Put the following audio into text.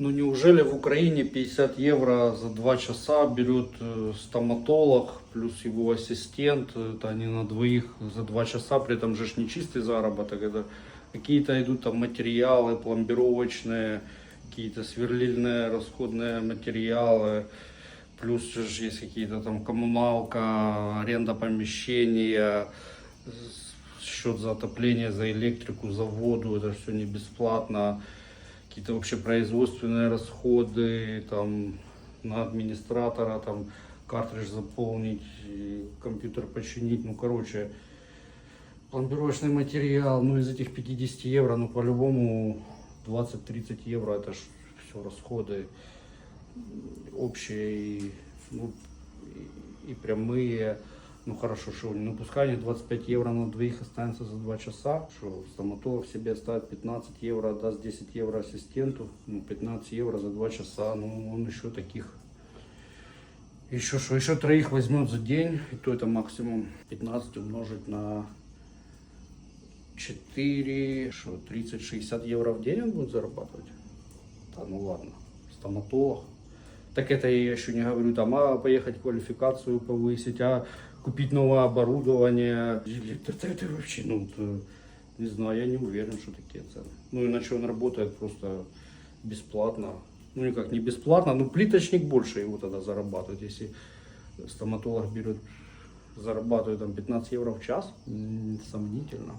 Ну неужели в Украине 50 евро за 2 часа берет э, стоматолог плюс его ассистент, это они на двоих за 2 часа, при этом же ж не чистый заработок, это какие-то идут там материалы пломбировочные, какие-то сверлильные расходные материалы, плюс же есть какие-то там коммуналка, аренда помещения, счет за отопление, за электрику, за воду, это все не бесплатно какие-то вообще производственные расходы, там, на администратора, там, картридж заполнить, компьютер починить, ну, короче, пломбировочный материал, ну, из этих 50 евро, ну, по-любому 20-30 евро, это ж все расходы общие, и, ну, и прямые, ну, хорошо, что, ну, пускай они 25 евро на двоих останется за 2 часа, что стоматолог себе оставит 15 евро, даст 10 евро ассистенту, ну, 15 евро за 2 часа, ну, он еще таких еще что, еще троих возьмет за день, и то это максимум 15 умножить на 4, что, 30-60 евро в день он будет зарабатывать? Да ну ладно, стоматолог. Так это я еще не говорю, там, а поехать квалификацию повысить, а купить новое оборудование. Или Это, это вообще, ну, это, не знаю, я не уверен, что такие цены. Ну, иначе он работает просто бесплатно. Ну, никак не бесплатно, но плиточник больше его тогда зарабатывает. Если стоматолог берет, зарабатывает там 15 евро в час, сомнительно.